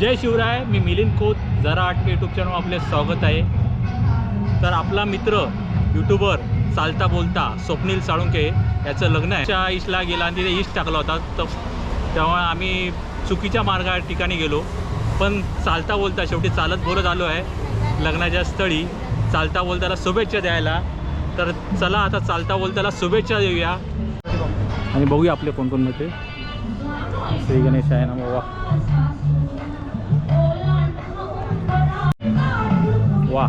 जय शिवराय मी मिलिंद खोत जरा आटके YouTube channel आपले स्वागत आहे. तर आपला मित्र यूट्यूबर चालता बोलता स्वप्नील साळुंके याचं लग्न आहे. त्या ईशला गेला आणि तिथे ईश टाकला होता. तर तेव्हा आम्ही चुकीच्या मार्गा ठिकाणी गेलो. पण चालता बोलता शेवटी चालत बोलत आलो आहे. लग्नाच्या स्थळी चालता बोलताला शुभेच्छा द्यायला. तर चला आता चालता बोलताला शुभेच्छा देऊया. आणि बघूया आपले कोण कोण होते श्री गणेश आहे ना बाबा. वा.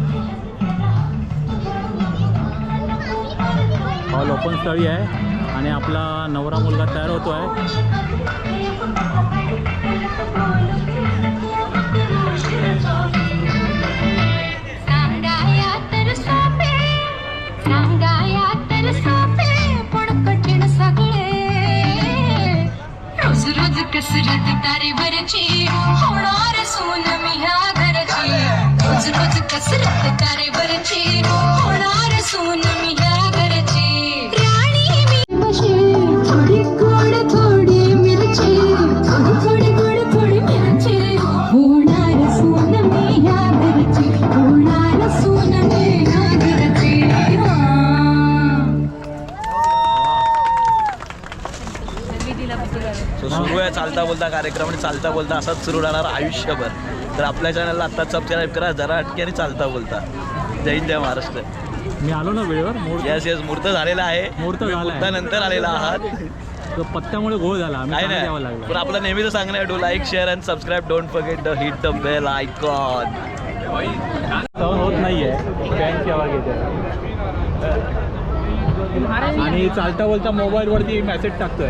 लोकन स्थळी आहे. आणि आपला नवरा मुलगा तयार होतो आहे कसरत तारेवरची होणार सून मी ह्या घरची. राणी मी बशी थोडी गोड थोडी मिरची थोडी थोडी गोड थोडी मिरची. होणार सून मी ह्या घरची होणार सून मी ह्या घरची. सो सुरू आहे चालता बोलता कार्यक्रम आणि चालता बोलता असाच सुरू राहणार आयुष्यभर. तर आपल्या चॅनलला आत्ताच सबस्क्राईब करा जरा अटके आणि चालता बोलता. जय हिंद जय महाराष्ट्र. मी आलो ना वेळेवर येस येस मुहूर्त झालेला आहे. मुहूर्त तुम्ही झाला. मुहूर्तानंतर आलेला आहात. तो पत्त्यामुळे घोळ झाला नाही पण लागलं. आपलं नेहमीच सांगणं आहे do like share and subscribe don't forget the hit the bell icon सहन होत नाहीये. फॅनची आवाज येते आणि चालता बोलता मोबाईलवरती मेसेज टाकतोय.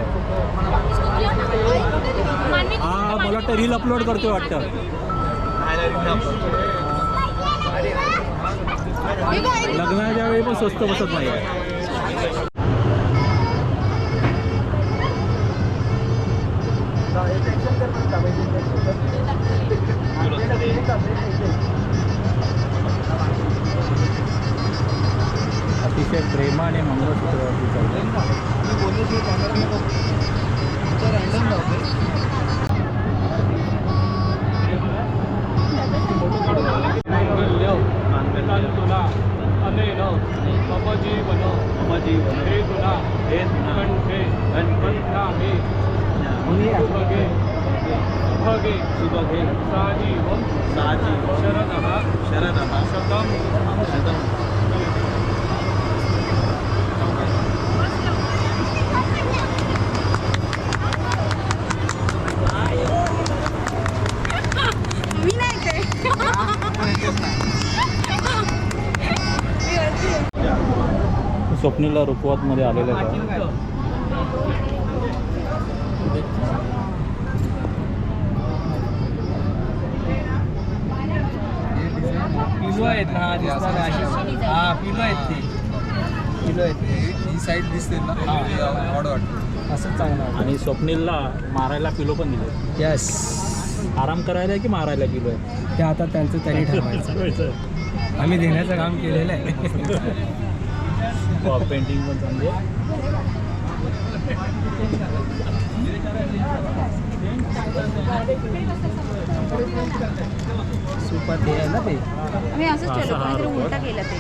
हा मला वाटतं रील अपलोड करतोय वाटतं. लग्नाच्या वेळी पण स्वस्त बसत नाही सुभगे साजीवम साजीवम शरदः शरदः स्वप्नीला रुकवतमध्ये आलेलं आहे. पिलो आहेत ना हा दिसणार आहे. हा. पिलो आहेत. ते. पिलो आहेत ही साईड दिसते ना ऑड वाटतं. असंच चांगलं आणि स्वप्नीलला मारायला किलो पण दिले यस आराम करायला आहे की मारायला किलो आहे? ते आता त्यांचं त्यांनी ठरवायचं. आम्ही देण्याचं काम केलेलं आहे. पेंटिंग पण चांगली आहे. सुपर ते आहे ना ते? आम्ही असंच ठेवलं हा कोणीतरी. उलटा केला ते.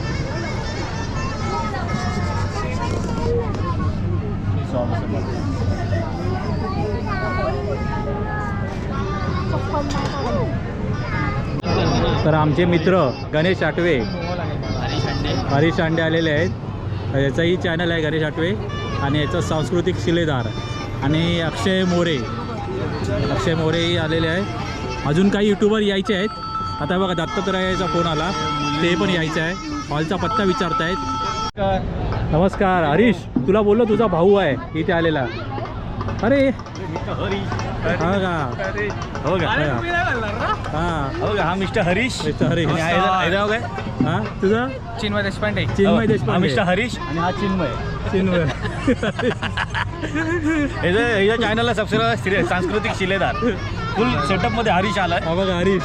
तर आमचे मित्र गणेश आटवे हरीश अंडे आलेले आहेत. याचाही चॅनल आहे गणेश आटवे आणि याचा सांस्कृतिक शिलेदार. आणि अक्षय मोरे. अक्षय मोरेही आलेले आहेत. अजून काही युट्यूबर यायचे आहेत. आता बघा दत्तात्रयाचा फोन आला. ते पण यायचं आहे. हॉलचा पत्ता विचारतायत. नमस्कार हरीश तुला बोललो तुझा भाऊ आहे. इथे आलेला. अरे. हा का? हो का? हा. हो. का? हा मिस्टर हरीश. मिस्टर हरीश. हा काय? हा? तुझा? चिन्मय देशपांडे. चिन्मय हा. देशपांडे. मिस्टर हरीश. आणि हा चिन्मय. चिन्मय. याचं याच्या चॅनलला सबस्क्राईब सांस्कृतिक शिलेदार. फुल सेटअपमध्ये हरीश आलाय. हा बघा हरीश.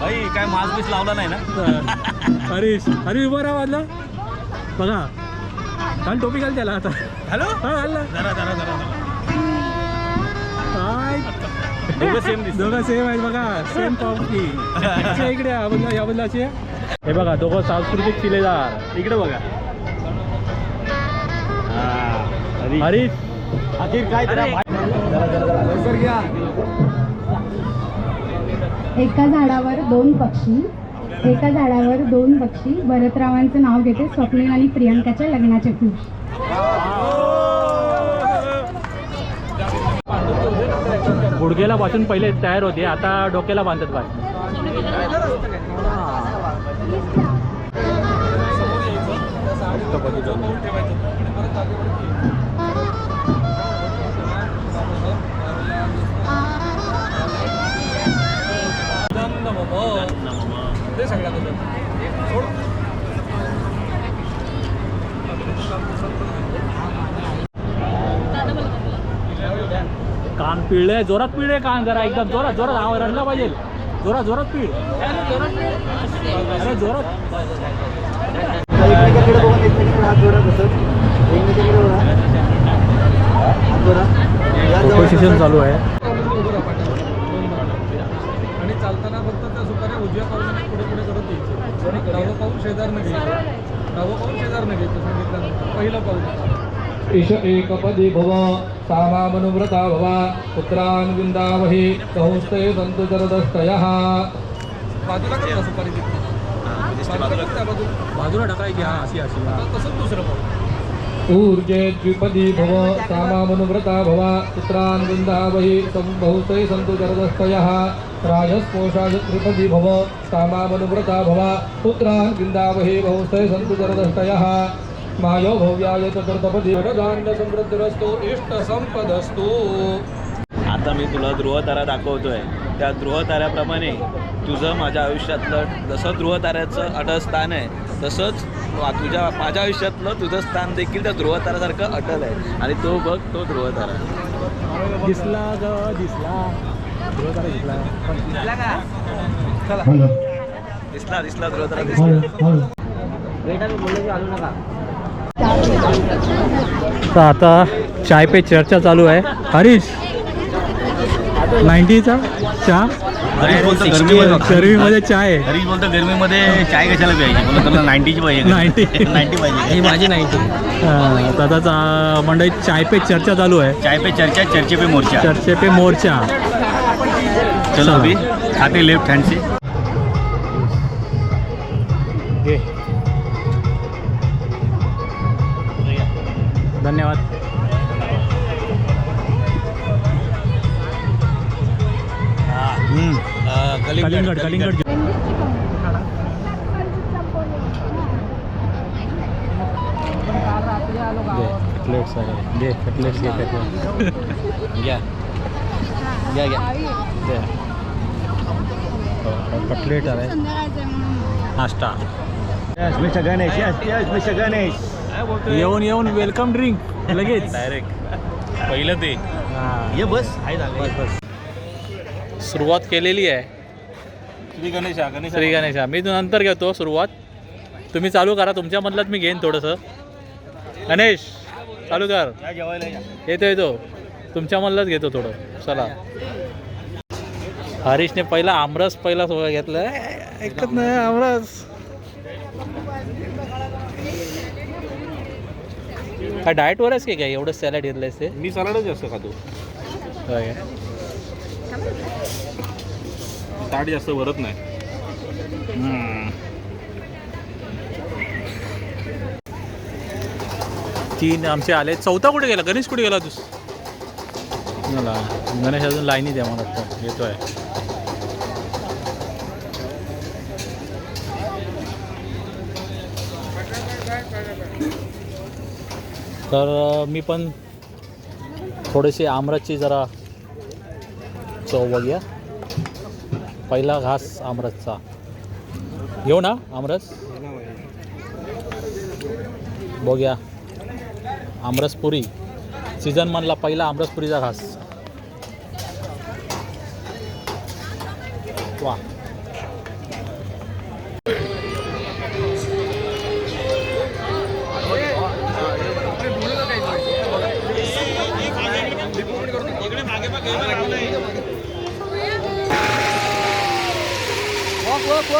भाई काय मास बीस लावला नाही ना? हरीश हरीश उभं राहा वाजला बघा. घाल टोपी घाल त्याला आता. हॅलो? हा घाल जरा जरा जरा काय दोघं सेम. दोघं सेम आहेत बघा. सेम इकडे या बदला या बदलाचे. हे बघा दोघं सांस्कृतिक शिलेदार. इकडे बघा. हरीश. अखिर काय जरा एका झाडावर दोन पक्षी एका झाडावर दोन पक्षी. भरतरावांचं नाव घेते स्वप्नील आणि प्रियंकाच्या लग्नाचे खुश गुडघ्याला पासून पहिले तयार होते आता डोक्याला बांधतात बाय ते सगळ्यात होतं. कान पिळले जोरात पिळे कान जरा एकदम जोरात जोरात आवाज रडला पाहिजे. जोरात जोरात पिळ. अरे जोरात. Composition चालू आहे. चालताना फक्त त्या सुपाऱ्या उजव्या पाऊलाने पुढे पुढे करत यायचे. आणि डावं पाऊल शेजारनं घ्यायचं. डावं पाऊल शेजारनं घ्यायचं सांगितल्यानंतर. पहिलं पाऊल. ईश एकपदी भव सामामनुव्रता भव पुत्रान् विंदावहि सहस्ते सन्तु जरदष्टयः बाजूला सुपारी बाजूला टाकायची हा अशी अशी. तसंच दुसरं पाऊल. ऊर्जे द्विपदी भव सामामनुव्रता भव पुत्रान् वृन्दावहि बहुते सन्तु जरदस्तयः राजस्पोषाय त्रिपदी भव सामामनुव्रता भव पुत्रान् वृन्दावहि बहुते सन्तु जरदस्तयः। मायो भव्याय चतुर्थपदी वरदान्य इष्टसम्पदस्तु। आता मी तुला ध्रुवतारा दाखवतोय. त्या ध्रुवताऱ्याप्रमाणे तुझं माझ्या आयुष्यातलं जसं ध्रुवताऱ्याचं अटळ स्थान आहे तसंच तुझ्या माझ्या आयुष्यातलं तुझं स्थान देखील त्या ध्रुवताऱ्यासारखं अटल आहे. आणि तो बघ तो ध्रुवतारा. दिसला ग दिसला. आहे, दिसला. दिसला दिसला ध्रुवतारा दिसला. तर आता चाय पे चर्चा चालू आहे. हरीश नाईन्टीचा? चहा? गरमीमध्ये चाय हरीश बोलतो गरमीमध्ये चाय कशाला प्यायची? बोलतो तुला नाईन्टीची पाहिजे 90. नाईन्टी. पाहिजे ही माझी नाईन्टी. तर आता चा- मंडळी चाय पे चर्चा चालू आहे. चाय पे चर्चा चर्चे पे मोर्चा. चर्चे पे मोर्चा. चलो अभी खाते लेफ्ट हँड से. धन्यवाद. कलिंगड कलिंगड कटलेट्स आहे. घे कटलेट्स घे. कटलेट घ्या घ्या. घ्या कटलेट आहे. नाश्ता mister Ganesh yes mister Ganesh येऊन येऊन वेलकम ड्रिंक लगेच. डायरेक्ट पहिलं ते. ये बस. आहे झालं. सुरुवात केलेली आहे. श्री गणेशा गणेश श्री गणेशा. मी नंतर घेतो सुरुवात. तुम्ही चालू करा तुमच्यामधलाच मी घेईन थोडंसं. गणेश चालू कर. या जेवायला या. येतो येतो. तुमच्यामधलाच घेतो थोडं. चला. हरीशने पहिला आमरस पहिला सोबत घेतलं. ऐकत नाही आमरस. काय डाएटवर आहेस की? काय एवढं सॅलड घेतलंयस ते मी सलाडच जास्त खातो. ताट जास्त भरत नाही. तीन आमचे आले. चौथा कुठे गेला? गणेश कुठे गेला तू मला गणेश अजून लाईनीत आहे मला वाटतं. येतोय. तर मी पण थोडेसे आमरसची जरा चव बघूया पहिला घास आमरसचा. घेऊ ना आमरस? बघूया. आमरसपुरी. सीझन म्हणला पहिला आमरसपुरीचा घास.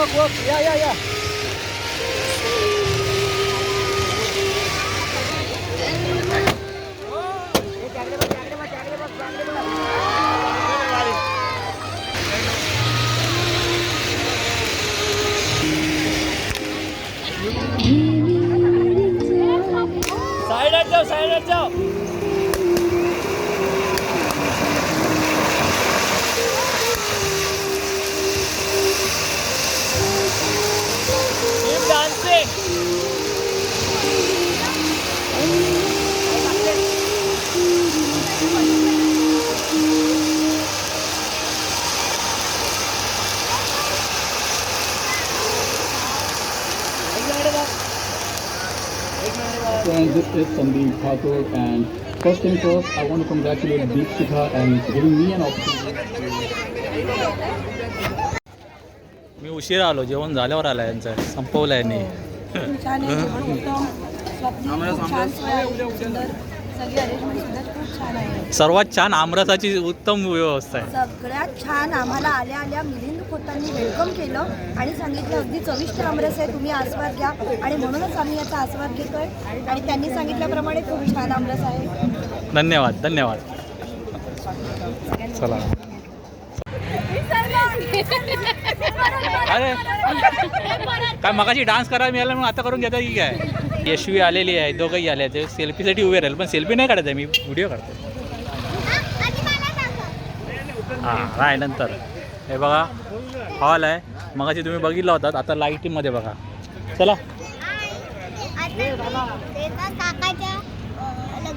work, work. Yeah, yeah, yeah. Side જ જાઓ સાઈડ જ જાઓ Friends, this is Sandeep Thakur and first thing first, I want to congratulate Deepshikha and giving me an opportunity. मी उशिरा आलो जेवण झाल्यावर आला यांचं संपवलं यांनी सगळी अरेंजमेंट सुद्धा खूप छान आहे. सर्वात छान आमरसाची उत्तम व्यवस्था आहे. सगळ्यात छान आम्हाला आल्या आल्या मिलिंद खोतांनी वेलकम केलं आणि सांगितलं अगदी चविष्ट आमरस आहे तुम्ही आस्वाद घ्या. आणि म्हणूनच आम्ही याचा आस्वाद घेतोय. आणि त्यांनी सांगितल्याप्रमाणे खूप छान आमरस आहे. धन्यवाद धन्यवाद. चला. अरे काय मगाशी डान्स करायला मिळाला म्हणून आता करून घेता की काय? यशवी आलेली आहे दोघंही आले ते सेल्फीसाठी उभे राहील पण सेल्फी नाही काढायचा मी व्हिडिओ काढतो हां राय नंतर? हे बघा हॉल आहे. मगाशी तुम्ही बघितला होतात आता लाईटीमध्ये बघा. चला.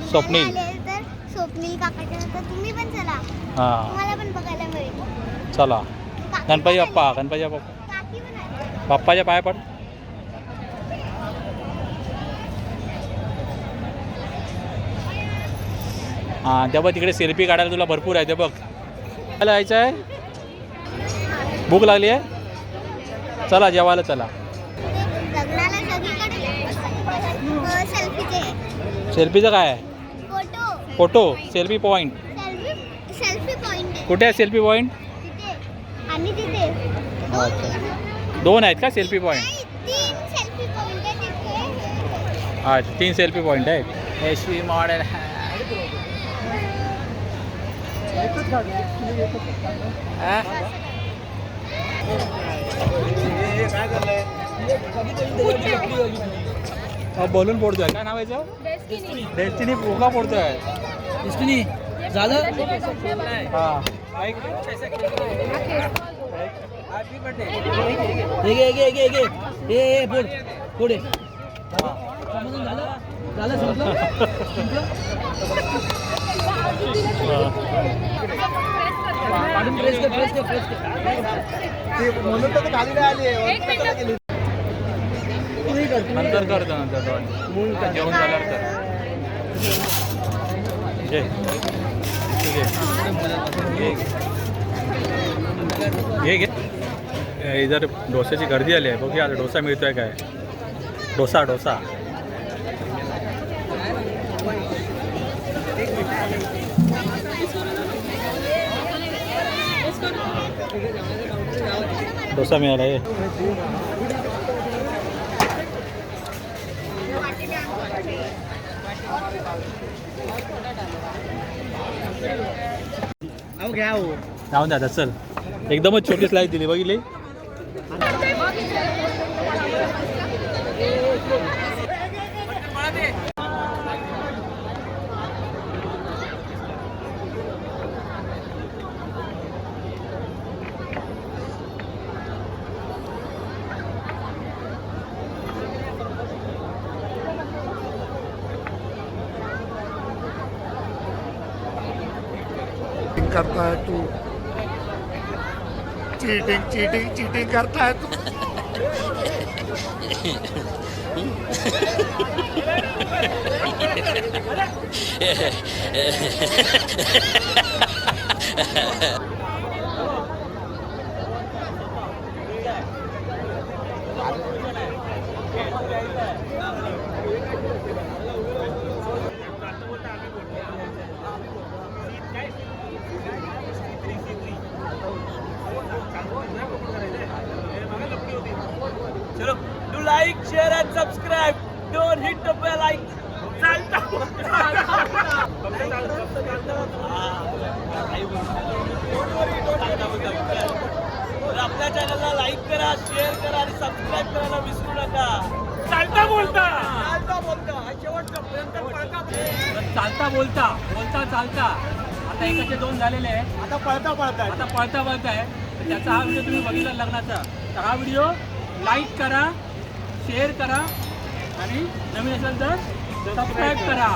स्वप्नील. स्वप्नील हां. चला. गणपती बाप्पा गणपती बाप्पा. पण बाप्पाच्या पाया पड. हां त्या बघ तिकडे सेल्फी काढायला तुला भरपूर आहे ते बघ. चला यायचं आहे? भूक लागली आहे? चला जेवायला चला. लग्नाला सगळीकडे सेल्फीचे. सेल्फीचं काय आहे? Photo. Photo selfie point selfie selfie point. आहे कुठे आहे सेल्फी पॉईंट तिथे. आणि तिथे. अच्छा दोन आहेत का सेल्फी पॉईंट नाही, तीन सेल्फी पॉइंट आहे तिथे अच्छा तीन सेल्फी पॉईंट आहेत. H P model. बोलून फोडतोय. काय नाव याचं? डेस्टिनी. पोका फोडतोय. झालं हा. ऐक. हे पुढ झालं? झालं संपलं कर नंतर करतो नंतर जेवण झाल्यावर कर घे. घे इधर डोस्याची गर्दी आली आहे बघूया आता डोसा मिळतोय काय डोसा डोसा डोसा मिळाला आहे. जाऊन आता चल. एकदमच छोटी स्लाईस दिली बघितली? kartu itu cheating cheating cheating karta? करा शेअर करा आणि सबस्क्राईब करायला विसरू नका. चालता बोलता. चालता बोलता. शेवटचा तर चालता बोलता. बोलता चालता. आता एकाचे दोन झालेले आहे आता पळता पळता आता पळता पळताय. तर त्याचा हा व्हिडिओ तुम्ही बघितला लग्नाचा. तर हा व्हिडिओ लाईक करा शेअर करा आणि नवीन असेल तर सबस्क्राईब करा.